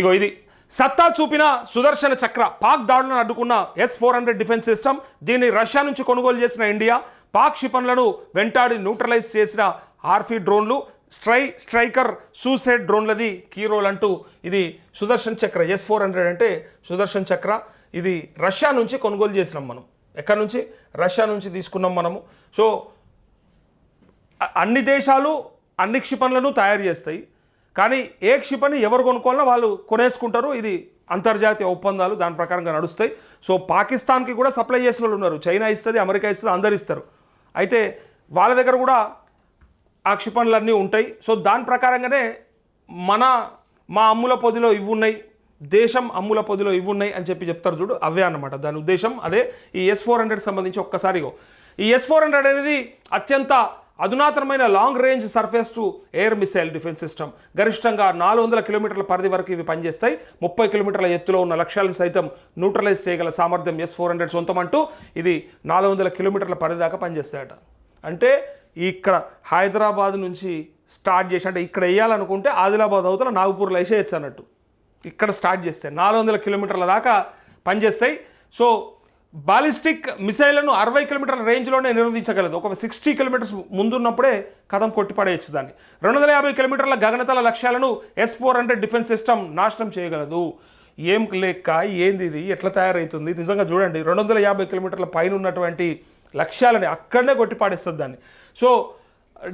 ఇగో ఇది. సత్తా చూపిన సుదర్శన చక్ర. పాక్ దాడులను అడ్డుకున్న S four hundred defence system దీన్ని రష్యా నుంచి కొనుగోలు చేసిన ఇండియా పాక్ క్షిపణులను వెంటాడి న్యూట్రలైజ్ చేసిన ఆర్ఫీ డ్రోన్లు స్ట్రై స్ట్రైకర్ సూసైడ్ డ్రోన్లది కీ రోల్ అంటూ ఇది Sudarshan Chakra. S four hundred అంటే సుదర్శన్ చక్ర. ఇది రష్యా నుంచి కొనుగోలు చేసినాం మనం. ఎక్కడి నుంచి? రష్యా నుంచి తీసుకున్నాం మనము. సో అన్ని దేశాలు అన్ని క్షిపణులను తయారు చేస్తాయి. కానీ ఏ క్షిపణి ఎవరు కొనుక్కోవాలన్నా వాళ్ళు కొనేసుకుంటారు. ఇది అంతర్జాతీయ ఒప్పందాలు దాని ప్రకారంగా నడుస్తాయి. సో పాకిస్తాన్కి కూడా సప్లై చేసిన వాళ్ళు ఉన్నారు. చైనా ఇస్తుంది అమెరికా ఇస్తుంది అందరు ఇస్తారు. అయితే వాళ్ళ దగ్గర కూడా ఆ క్షిపణులన్నీ ఉంటాయి. సో దాని ప్రకారంగానే మన మా అమ్ముల పొదిలో ఇవి ఉన్నాయి. దేశం అమ్ముల పొదిలో ఇవి ఉన్నాయి అని చెప్పి చెప్తారు చూడు. అవే అన్నమాట. దాని ఉద్దేశం అదే. ఈ ఎస్ ఫోర్ హండ్రెడ్ సంబంధించి ఒక్కసారిగో ఈ ఎస్ ఫోర్ హండ్రెడ్ అనేది అత్యంత అధునాతనమైన long range surface to air missile defence system. గరిష్టంగా నాలుగు వందల కిలోమీటర్ల పరిధి వరకు ఇవి పనిచేస్తాయి. ముప్పై కిలోమీటర్ల ఎత్తులో ఉన్న లక్ష్యాలను సైతం న్యూట్రలైజ్ చేయగల సామర్థ్యం ఎస్ ఫోర్ హండ్రెడ్ సొంతం అంటూ ఇది నాలుగు వందల కిలోమీటర్ల పరిధి దాకా పనిచేస్తాయట. అంటే ఇక్కడ హైదరాబాద్ నుంచి స్టార్ట్ చేసి అంటే ఇక్కడ వేయాలనుకుంటే ఆదిలాబాద్ అవతల నాగపూర్లో వేసేయచ్చు అన్నట్టు. ఇక్కడ స్టార్ట్ చేస్తే నాలుగు వందల కిలోమీటర్ల దాకా పనిచేస్తాయి. సో బాలిస్టిక్ మిసైళ్ళను అరవై కిలోమీటర్ల రేంజ్లోనే నిరోధించగలదు. ఒక సిక్స్టీ కిలోమీటర్స్ ముందున్నప్పుడే కథం కొట్టిపడేయచ్చు దాన్ని. రెండు వందల యాభై కిలోమీటర్ల గగనతల లక్ష్యాలను S four hundred defence system నాశనం చేయగలదు. ఏం లెక్క? ఏంది ఇది? ఎట్లా తయారవుతుంది నిజంగా చూడండి రెండు వందల యాభై కిలోమీటర్ల పైన ఉన్నటువంటి లక్ష్యాలని అక్కడనే కొట్టిపాడేస్తుంది దాన్ని. సో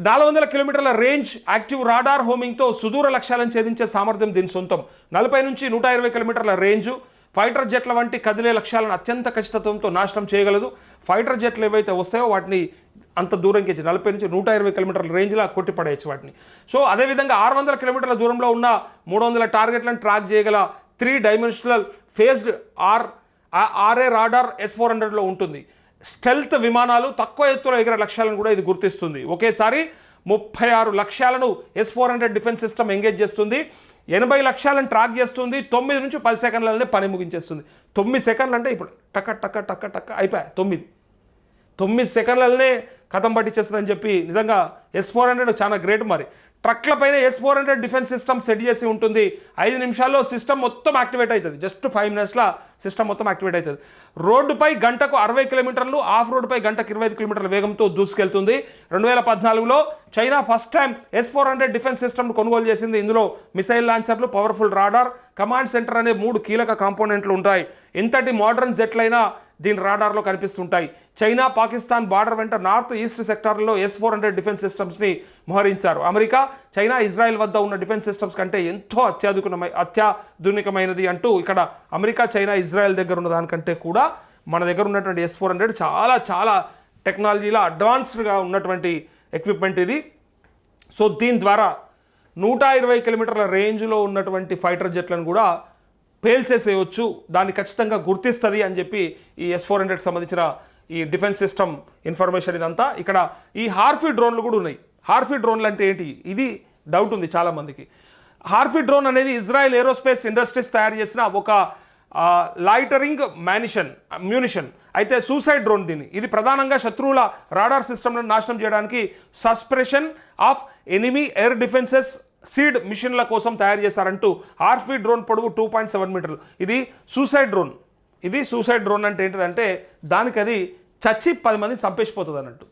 నాలుగు వందల కిలోమీటర్ల రేంజ్ యాక్టివ్ రాడార్ హోమింగ్తో సుదూర లక్ష్యాలను ఛేదించే సామర్థ్యం దీని సొంతం. నలభై నుంచి నూట ఇరవై కిలోమీటర్ల రేంజు ఫైటర్ జెట్ల వంటి కదిలే లక్ష్యాలను అత్యంత ఖచ్చితత్వంతో నాశనం చేయగలదు. ఫైటర్ జెట్లు ఏవైతే వస్తాయో వాటిని అంత దూరంకి నలభై నుంచి నూట ఇరవై కిలోమీటర్ల రేంజ్లో కొట్టిపడేయచ్చు వాటిని. సో అదేవిధంగా ఆరు వందల కిలోమీటర్ల దూరంలో ఉన్న మూడు వందల టార్గెట్లను ట్రాక్ చేయగల three dimensional phased ar array radar S four హండ్రెడ్లో ఉంటుంది. స్టెల్త్ విమానాలు తక్కువ ఎత్తులో ఎగిరే లక్ష్యాలను కూడా ఇది గుర్తిస్తుంది. ఒకేసారి ముప్పై ఆరు లక్ష్యాలను S four hundred defence system engage చేస్తుంది. ఎనభై లక్షలను ట్రాక్ చేస్తుంది తొమ్మిది నుంచి పది సెకండ్లనే పని ముగించేస్తుంది. తొమ్మిది సెకండ్లు అంటే ఇప్పుడు టక్క టక్క టక్క టక్క అయిపోయాయి తొమ్మిది. తొమ్మిది సెకండ్లనే కథం పట్టించేస్తుందని చెప్పి నిజంగా ఎస్ ఫోర్ హండ్రెడ్ చాలా గ్రేట్ మరి. ట్రక్ల పైన S four hundred defence system set చేసి ఉంటుంది. ఐదు నిమిషాల్లో సిస్టమ్ మొత్తం యాక్టివేట్ అవుతుంది. జస్ట్ ఫైవ్ మినిట్స్లో సిస్టమ్ మొత్తం యాక్టివేట్ అవుతుంది. రోడ్డుపై గంటకు అరవై కిలోమీటర్లు ఆఫ్ రోడ్డుపై గంటకు ఇరవై ఐదు కిలోమీటర్ల వేగంతో దూసుకెళ్తుంది. రెండు వేల పద్నాలుగులో China first time S four hundred defence సిస్టమ్ను కొనుగోలు చేసింది. ఇందులో మిసైల్ లాంచర్లు పవర్ఫుల్ రాడార్ కమాండ్ సెంటర్ అనే మూడు కీలక కాంపోనెంట్లు ఉంటాయి. ఎంతటి మోడర్న్ జెట్లైనా దీని రాడార్లో కనిపిస్తుంటాయి. చైనా పాకిస్తాన్ బార్డర్ వెంట నార్త్ ఈస్ట్ సెక్టార్లో ఎస్ ఫోర్ హండ్రెడ్ డిఫెన్స్ సిస్టమ్స్ని మోహరించారు. అమెరికా చైనా ఇజ్రాయెల్ వద్ద ఉన్న డిఫెన్స్ సిస్టమ్స్ కంటే ఎంతో అత్యాధునికమై అత్యాధునికమైనది అంటూ ఇక్కడ అమెరికా చైనా ఇజ్రాయెల్ దగ్గర ఉన్న దానికంటే కూడా మన దగ్గర ఉన్నటువంటి ఎస్ ఫోర్ హండ్రెడ్ చాలా చాలా టెక్నాలజీలో అడ్వాన్స్డ్గా ఉన్నటువంటి ఎక్విప్మెంట్ ఇది. సో దీని ద్వారా నూట ఇరవై కిలోమీటర్ల రేంజ్లో ఉన్నటువంటి ఫైటర్ జెట్లను కూడా పేల్చేసేయవచ్చు దాన్ని ఖచ్చితంగా గుర్తిస్తుంది అని చెప్పి ఈ ఎస్ ఫోర్ హండ్రెడ్కి సంబంధించిన ఈ డిఫెన్స్ సిస్టమ్ ఇన్ఫర్మేషన్ ఇదంతా. ఇక్కడ ఈ హార్ఫీ డ్రోన్లు కూడా ఉన్నాయి. హార్ఫీ డ్రోన్లు అంటే ఏంటి? ఇది డౌట్ ఉంది చాలామందికి హార్ఫీ డ్రోన్ అనేది ఇజ్రాయెల్ ఏరోస్పేస్ ఇండస్ట్రీస్ తయారు చేసిన ఒక లైటరింగ్ మ్యానిషన్ మ్యూనిషన్. అయితే సూసైడ్ డ్రోన్ దీన్ని. ఇది ప్రధానంగా శత్రువుల రాడార్ సిస్టమ్లను నాశనం చేయడానికి suppression of enemy air defences SEAD మిషన్ల కోసం తయారు చేశారంటూ ఆర్ఫీ డ్రోన్ పొడవు టూ పాయింట్ సెవెన్ మీటర్లు. ఇది సూసైడ్ డ్రోన్. ఇది సూసైడ్ డ్రోన్ అంటే ఏంటిదంటే దానికి అది చచ్చి పది మందిని చంపేసిపోతుంది అన్నట్టు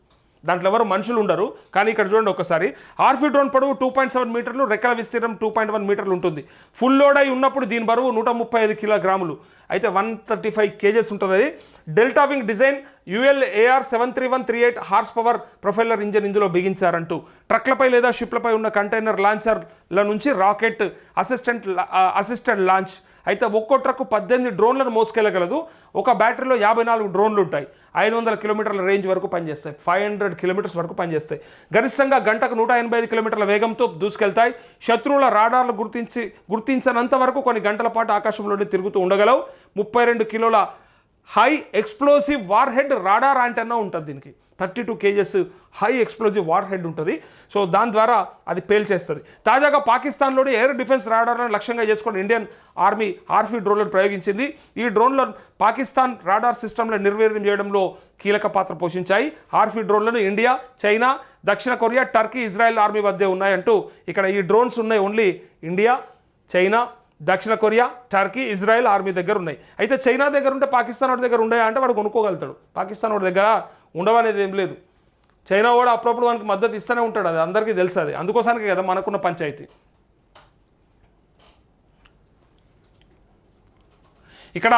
దాంట్లో ఎవరు మనుషులు ఉండరు. కానీ ఇక్కడ చూడండి ఒకసారి. ఆర్ఫీ డ్రోన్ పొడవు టూ పాయింట్ సెవెన్ మీటర్లు రెక్కల విస్తీర్ణం టూ పాయింట్ వన్ మీటర్లు ఉంటుంది. ఫుల్ లోడ్ అయి ఉన్నప్పుడు దీని బరువు నూట ముప్పై ఐదు కిలోగ్రాములు. అయితే వన్ థర్టీ ఫైవ్ కేజెస్ ఉంటుంది అది. Delta wing design UL AR seven three one three eight horse power propeller engine ఇందులో బిగించారంటూ. ట్రక్లపై లేదా షిప్లపై ఉన్న కంటైనర్ లాంచర్ల నుంచి రాకెట్ అసిస్టెంట్ అసిస్టెంట్ లాంచ్ అయితే ఒక్కో ట్రక్ పద్దెనిమిది డ్రోన్లను మోసుకెళ్ళగలదు. ఒక బ్యాటరీలో యాభై నాలుగు డ్రోన్లు ఉంటాయి. ఐదు వందల కిలోమీటర్ల రేంజ్ వరకు పనిచేస్తాయి. ఫైవ్ హండ్రెడ్ కిలోమీటర్స్ వరకు పనిచేస్తాయి. గరిష్టంగా గంటకు నూట ఎనభై ఐదు కిలోమీటర్ల వేగంతో దూసుకెళ్తాయి. శత్రువుల రాడార్లు గుర్తించి గుర్తించనంత వరకు కొన్ని గంటల పాటు ఆకాశంలోనే తిరుగుతూ ఉండగలవు. ముప్పై రెండు కిలోల high explosive warhead radar antenna ఉంటుంది దీనికి. Thirty two KGs high explosive warhead ఉంటుంది. సో దాని ద్వారా అది పేల్చేస్తుంది తాజాగా పాకిస్తాన్లోని ఎయిర్ డిఫెన్స్ రాడార్లను లక్ష్యంగా చేసుకుని ఇండియన్ ఆర్మీ ఆర్ఫీ డ్రోన్లను ప్రయోగించింది. ఈ డ్రోన్లు పాకిస్తాన్ రాడార్ సిస్టమ్లను నిర్వీర్యం చేయడంలో కీలక పాత్ర పోషించాయి. ఆర్ఫీ డ్రోన్లను ఇండియా చైనా దక్షిణ కొరియా టర్కీ ఇజ్రాయెల్ ఆర్మీ మధ్య ఉన్నాయంటూ ఇక్కడ ఈ డ్రోన్స్ ఉన్నాయి ఓన్లీ ఇండియా చైనా దక్షిణ కొరియా టర్కీ ఇజ్రాయెల్ ఆర్మీ దగ్గర ఉన్నాయి. అయితే చైనా దగ్గర ఉంటే పాకిస్తాన్ వాడి దగ్గర ఉన్నాయా అంటే వాడు కొనుక్కోగలుగుతాడు. పాకిస్తాన్ వాడి దగ్గర ఉండవనేది ఏం లేదు. చైనా కూడా అప్పుడప్పుడు మనకి మద్దతు ఇస్తూనే ఉంటాడు అది అందరికీ తెలుసు అది. అందుకోసానికి కదా మనకున్న పంచాయతీ. ఇక్కడ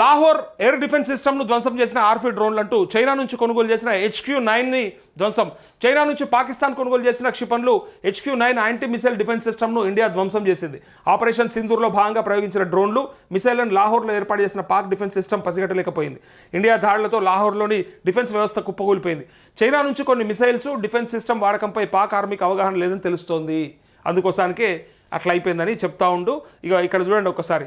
లాహోర్ ఎయిర్ డిఫెన్స్ సిస్టమ్ను ధ్వంసం చేసిన ఆర్ఫీ డ్రోన్లు అంటూ చైనా నుంచి కొనుగోలు చేసిన హెచ్క్యూ నైన్ని ధ్వంసం. చైనా నుంచి పాకిస్తాన్ కొనుగోలు చేసిన క్షిపణులు HQ nine anti missile defence సిస్టమ్ను ఇండియా ధ్వంసం చేసింది. ఆపరేషన్ సింధూర్లో భాగంగా ప్రయోగించిన డ్రోన్లు మిసైళ్ళను లాహోర్లో ఏర్పాటు చేసిన పాక్ డిఫెన్స్ సిస్టమ్ పసిగట్టలేకపోయింది. ఇండియా దాడులతో లాహోర్లోని డిఫెన్స్ వ్యవస్థ కుప్పకూలిపోయింది. చైనా నుంచి కొన్ని మిసైల్స్ డిఫెన్స్ సిస్టమ్ వాడకంపై పాక్ ఆర్మీకి అవగాహన లేదని తెలుస్తోంది. అందుకోసానికే అట్లా అయిపోయిందని చెప్తా ఉండు. ఇక ఇక్కడ చూడండి ఒకసారి.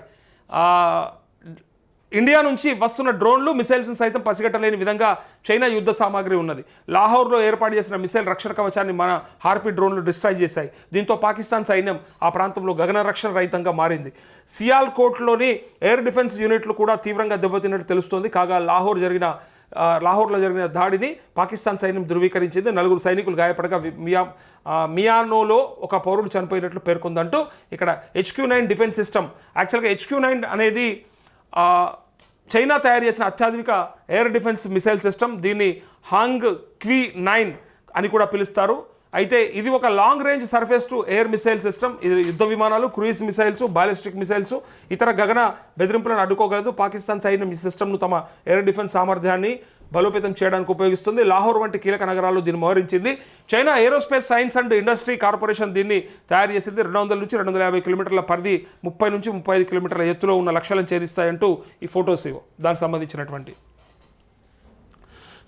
ఇండియా నుంచి వస్తున్న డ్రోన్లు మిసైల్స్ని సైతం పసిగట్టలేని విధంగా చైనా యుద్ధ సామాగ్రి ఉన్నది. లాహోర్లో ఏర్పాటు చేసిన మిసైల్ రక్షణ కవచాన్ని మన హార్పీ డ్రోన్లు డిస్ట్రాయ్ చేశాయి. దీంతో పాకిస్తాన్ సైన్యం ఆ ప్రాంతంలో గగన రక్షణ రహితంగా మారింది. సియాల్ కోట్లోని ఎయిర్ డిఫెన్స్ యూనిట్లు కూడా తీవ్రంగా దెబ్బతిన్నట్టు తెలుస్తోంది. కాగా లాహోర్ జరిగిన లాహోర్లో జరిగిన దాడిని పాకిస్తాన్ సైన్యం ధృవీకరించింది. నలుగురు సైనికులు గాయపడగా మియా మియానోలో ఒక పౌరుడు చనిపోయినట్లు పేర్కొందంటూ ఇక్కడ హెచ్క్యూ నైన్ డిఫెన్స్ సిస్టమ్ యాక్చువల్గా హెచ్క్యూ నైన్ అనేది చైనా తయారు చేసిన అత్యాధునిక ఎయిర్ డిఫెన్స్ మిసైల్ సిస్టమ్ దీన్ని హాంగ్ క్వీ నైన్ అని కూడా పిలుస్తారు. అయితే ఇది ఒక long range surface to air missile system. ఇది యుద్ధ విమానాలు క్రూయిజ్ మిసైల్స్ బాలిస్టిక్ మిసైల్స్ ఇతర గగన బెదిరింపులను అడ్డుకోగలదు. పాకిస్తాన్ సైన్యం ఈ సిస్టమ్ను తమ ఎయిర్ డిఫెన్స్ సామర్థ్యాన్ని బలోపేతం చేయడానికి ఉపయోగిస్తుంది. లాహోర్ వంటి కీలక నగరాలు దీన్ని మోహరించింది. China aerospace science and industry corporation దీన్ని తయారు చేసింది. రెండు వందల నుంచి రెండు వందల యాభై కిలోమీటర్ల పరిధి ముప్పై నుంచి ముప్పై ఐదు కిలోమీటర్ల ఎత్తులో ఉన్న లక్ష్యాలను ఛేదిస్తాయంటూ ఈ ఫొటోస్ ఇవ్వ దానికి సంబంధించినటువంటి.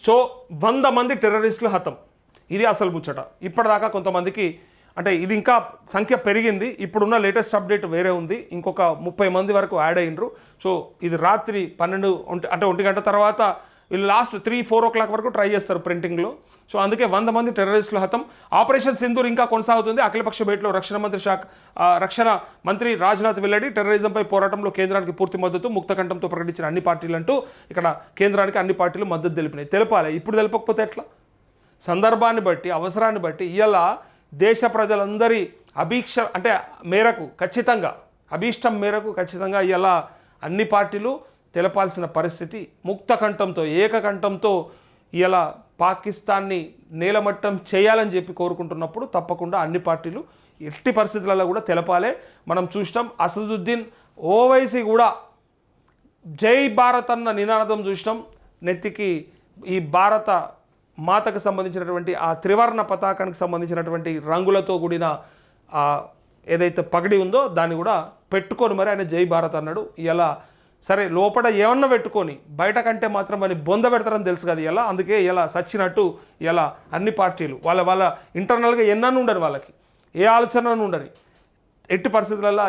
సో వంద మంది టెర్రరిస్టులు హతం. ఇది అసలు ముచ్చట. ఇప్పటిదాకా కొంతమందికి అంటే ఇది ఇంకా సంఖ్య పెరిగింది. ఇప్పుడున్న లేటెస్ట్ అప్డేట్ వేరే ఉంది. ఇంకొక ముప్పై మంది వరకు యాడ్ అయినరు సో ఇది రాత్రి పన్నెండు అంటే ఒంటి గంట తర్వాత వీళ్ళు last three four o'clock వరకు ట్రై చేస్తారు ప్రింటింగ్లో సో అందుకే వంద మంది టెర్రరిస్టులు హతం. ఆపరేషన్ సింధూర్ ఇంకా కొనసాగుతుంది. అఖిలపక్ష భేటీలో రక్షణ మంత్రి శాఖ రక్షణ మంత్రి రాజ్నాథ్ వెల్లడి టెర్రరిజంపై పోరాటంలో కేంద్రానికి పూర్తి మద్దతు ముక్తకంఠంతో ప్రకటించిన అన్ని పార్టీలు అంటూ ఇక్కడ కేంద్రానికి అన్ని పార్టీలు మద్దతు తెలిపినాయి. తెలపాలి. ఇప్పుడు తెలపకపోతే ఎట్లా? సందర్భాన్ని బట్టి అవసరాన్ని బట్టి ఇవాళ దేశ ప్రజలందరి అభీక్ష అంటే మేరకు ఖచ్చితంగా అభీష్టం మేరకు ఖచ్చితంగా ఇలా అన్ని పార్టీలు తెలపాల్సిన పరిస్థితి ముక్త కంఠంతో ఏకకంఠంతో ఇలా పాకిస్తాన్ని నేలమట్టం చేయాలని చెప్పి కోరుకుంటున్నప్పుడు తప్పకుండా అన్ని పార్టీలు ఎట్టి పరిస్థితులలో కూడా తెలపాలే. మనం చూసినాం అసదుద్దీన్ ఓవైసీ కూడా జై భారత్ అన్న నినాదం చూసినాం. నెత్తికి ఈ భారత మాతకు సంబంధించినటువంటి ఆ త్రివర్ణ పతాకానికి సంబంధించినటువంటి రంగులతో కూడిన ఏదైతే పగడి ఉందో దాన్ని కూడా పెట్టుకొని మరి ఆయన జై భారత్ అన్నాడు. ఇలా సరే లోపల ఏమన్నా పెట్టుకొని బయట కంటే మాత్రం అని బొంద పెడతారని తెలుసు కదా ఎలా? అందుకే ఇలా సచ్చినట్టు ఇలా అన్ని పార్టీలు వాళ్ళ వాళ్ళ ఇంటర్నల్గా ఎన్నన్నీ ఉండని వాళ్ళకి. ఏ ఆలోచనను ఉండని. ఎట్టి పరిస్థితులలో ఇలా